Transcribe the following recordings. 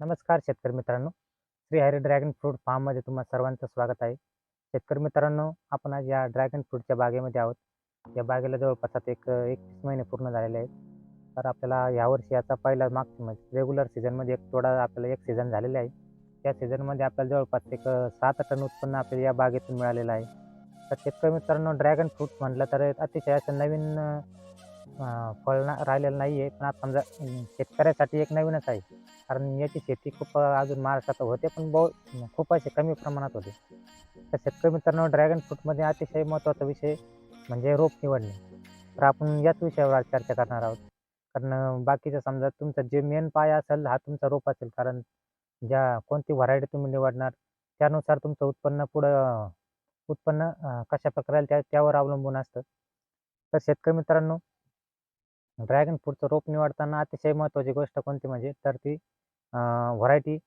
नमस्कार शेतकरी मित्रांनो. श्री हरी ड्रॅगन फ्रूट फार्ममध्ये तुम्हा सर्वांचं स्वागत आहे. शेतकरी मित्रांनो आपण आज या ड्रॅगन फ्रूटच्या बागेमध्ये आहोत. या बागेला जवळपास आता एक एकवीस महिने पूर्ण झालेले आहेत. तर आपल्याला यावर्षी याचा पहिला मागच्या म्हणजे रेग्युलर सीझनमध्ये एक थोडा आपल्याला एक सीझन झालेला आहे. त्या सीझनमध्ये आपल्याला जवळपास एक सात टन उत्पन्न आपल्याला या बागेतून मिळालेलं आहे. तर शेतकरी मित्रांनो ड्रॅगन फ्रूट म्हटलं तर अतिशय असं नवीन फळ ना राहिलेलं नाही आहे पण आता समजा शेतकऱ्यासाठी एक नवीनच आहे. कारण याची शेती खूप अजून महाराष्ट्रात होते पण बहु खूप असे कमी प्रमाणात होते. तर शेतकरी मित्रांनो ड्रॅगन फ्रूटमध्ये अतिशय महत्त्वाचा विषय म्हणजे रोप निवडणे. तर आपण याच विषयावर आज चर्चा करणार आहोत. कारण बाकीचं समजा तुमचा जे मेन पाया असेल हा तुमचा रोप असेल. कारण ज्या कोणती व्हरायटी तुम्ही निवडणार त्यानुसार तुमचं उत्पन्न पुढं उत्पन्न कशा प्रकारे त्या त्यावर अवलंबून असतं. तर शेतकरी मित्रांनो ड्रॅगन फ्रूटचं रोप निवडताना अतिशय महत्त्वाची गोष्ट कोणती म्हणजे? तर ती व्हरायटी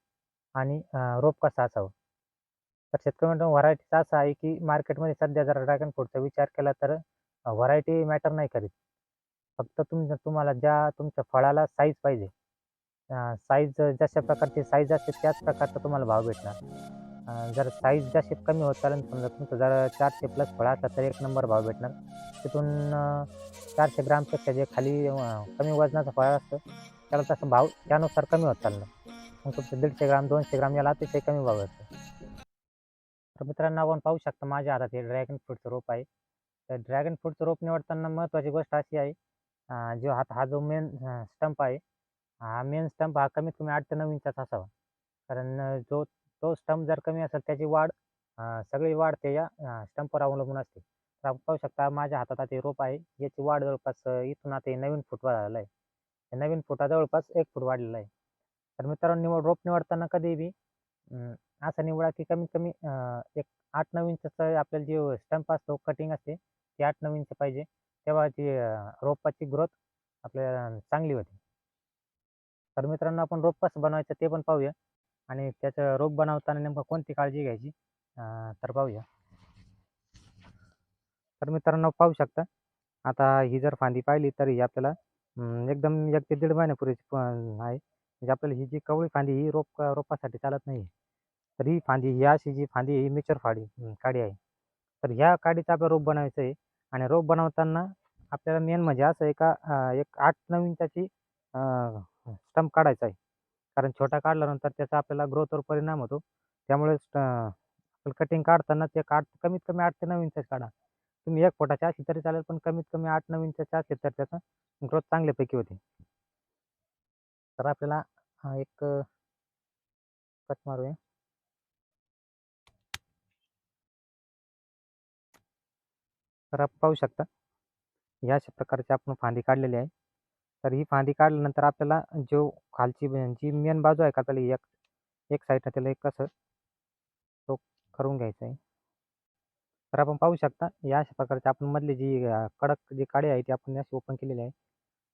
आणि रोप कसं असावं? तर शेतकरी मित्रांनो व्हरायटीचा असा आहे की मार्केटमध्ये सध्या जर ड्रॅगन फ्रूटचा विचार केला तर व्हरायटी मॅटर नाही करीत. फक्त तुम तुम्हाला ज्या तुमच्या फळाला साईज पाहिजे. साईज जशा प्रकारची साईज असते त्याच प्रकारचा तुम्हाला भाव भेटणार. जर साईज जास्त कमी होत चालेल समजा तुमचं जर चारशे प्लस फळ असला तर एक नंबर भाव भेटणार. तिथून चारशे ग्रामपेक्षा जे खाली कमी वजनाचं फळ असतं त्याला तसं भाव त्यानुसार कमी होत चालणार. मग तुमचं दीडशे ग्राम दोनशे ग्राम याला अतिशय कमी भाव असतो तर मित्रांनो आपण पाहू शकता माझ्या हातात हे ड्रॅगन फ्रूटचं रोप आहे. तर ड्रॅगन फ्रूटचं रोप निवडताना महत्त्वाची गोष्ट अशी आहे जो हात हा जो मेन स्टंप आहे हा मेन स्टंप हा कमीत कमी आठ ते नऊ इंचाचा असावा. कारण जो तो स्टंप जर कमी असेल त्याची वाढ सगळी वाढ ते या स्टंपवर अवलंबून असते. तर आपण पाहू शकता माझ्या हातात आता रोप आहे. याची वाढ जवळपास इथून आता नवीन फुटवा झालेला आहे. नवीन फुटा जवळपास एक फूट वाढलेला आहे. तर मित्रांनो निवड रोप निवडताना कधी बी असं निवडा की कमीत कमी एक आठ नऊ इंचचं आपल्याला जे स्टंप असतो कटिंग असते ती आठ नऊ इंच पाहिजे. तेव्हा ती रोपाची ग्रोथ आपल्याला चांगली होते. तर मित्रांनो आपण रोप कसं बनवायचं ते पण पाहूया. आणि त्याचं रोप बनवताना नेमकं कोणती काळजी घ्यायची? तर पाहूया. तर मित्रांनो पाहू शकता. आता ही जर फांदी पाहिली तर ही आपल्याला एकदम एक ते दीड महिन्यापूर्वीची आहे. म्हणजे आपल्याला ही जी कवळी फांदी ही रोप रोपासाठी चालत नाही तर ही फांदी ही अशी जी फांदी ही मेचर फाडी काडी आहे. तर ह्या काडीचं आपल्याला रोप बनवायचं आहे. आणि रोप बनवताना आपल्याला मेन म्हणजे असं एका एक आठ नऊ इंचाची स्टंप काढायचा आहे. कारण छोटा काढल्यानंतर त्याचा आपल्याला ग्रोथवर परिणाम होतो. त्यामुळे कटिंग काढताना ते काढ कमीत कमी आठ ते नऊ इंचच काढा. तुम्ही एक फुटाच्या असेल तरी चालेल पण कमीत कमी आठ नऊ इंचाच्या असेल तर त्याचं ग्रोथ चांगल्यापैकी होते. तर आपल्याला हा एक कट मारूया. तर आपण पाहू शकता या अशा प्रकारची आपण फांदी काढलेली आहे. तर ही फांदी काढल्यानंतर आपल्याला जो खालची जी मेन बाजू आहे का आपल्याला एक एक साईडला त्याला एक कसं तो करून घ्यायचा आहे. तर आपण पाहू शकता या अशा प्रकारची आपण मधली जी कडक जी काडी आहे ती आपण अशी ओपन केलेली आहे.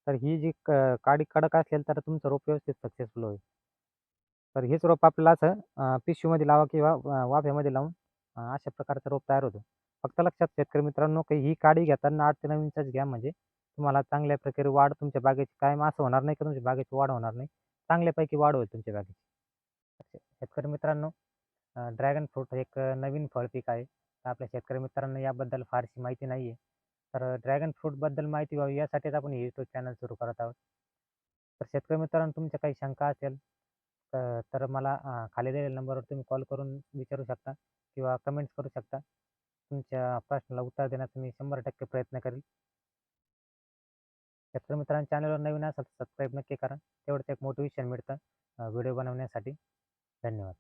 तर ही जी क- काडी कडक असेल तर तुमचं रोप व्यवस्थित सक्सेसफुल होईल. तर हेच रोप आपल्याला असं पिशवीमध्ये लावा किंवा वाफ्यामध्ये लावून अशा प्रकारचं रोप तयार होतो. फक्त लक्षात शेतकरी मित्रांनो की ही काडी घेताना आठ ते नऊ इंचच घ्या. म्हणजे तुम्हाला चांगल्या प्रकारे वाढ तुमच्या बागेची कायम असं होणार नाही का? तुमच्या बागेची वाढ होणार नाही. चांगल्यापैकी वाढ होईल तुमच्या बागेची. शेतकरी मित्रांनो ड्रॅगन फ्रूट एक नवीन फळ पीक आहे. तर आपल्या शेतकरी मित्रांना याबद्दल फारशी माहिती नाही आहे तर ड्रॅगन फ्रूटबद्दल माहिती व्हावी यासाठीच आपण हे यूट्यूब चॅनल सुरू करत आहोत. तर शेतकरी मित्रांनो तुमच्या काही शंका असेल तर तर मला खाली दिलेल्या नंबरवर तुम्ही कॉल करून विचारू शकता किंवा कमेंट्स करू शकता. तुमच्या प्रश्नाला उत्तर देण्याचा मी शंभर टक्के प्रयत्न करेल. शेतकरी मित्रांनो चॅनलवर नवीन असाल तर सबस्क्राईब नक्की करा. तेवढंच एक मोटिवेशन मिळतं व्हिडिओ बनवण्यासाठी. धन्यवाद.